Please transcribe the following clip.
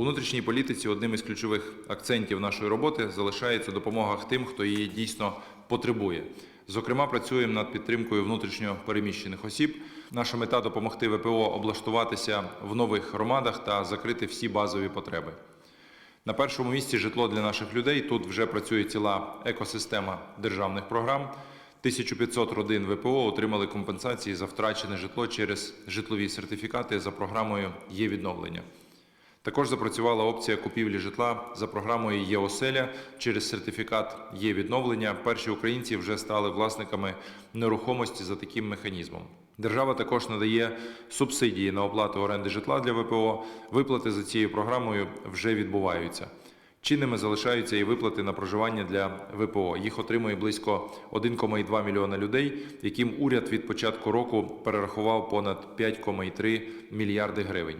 У внутрішній політиці одним із ключових акцентів нашої роботи залишається допомога тим, хто її дійсно потребує. Зокрема, працюємо над підтримкою внутрішньо переміщених осіб. Наша мета допомогти ВПО облаштуватися в нових громадах та закрити всі базові потреби. На першому місці житло для наших людей. Тут вже працює ціла екосистема державних програм. 1500 родин ВПО отримали компенсації за втрачене житло через житлові сертифікати за програмою є відновлення. Також запрацювала опція купівлі житла за програмою є оселя через сертифікат є відновлення. Перші українці вже стали власниками нерухомості за таким механізмом. Держава також надає субсидії на оплату оренди житла для ВПО. Виплати за цією програмою вже відбуваються. Чинними залишаються і виплати на проживання для ВПО. Їх отримує близько 1,2 мільйона людей, яким уряд від початку року перерахував понад 5,3 мільярди гривень.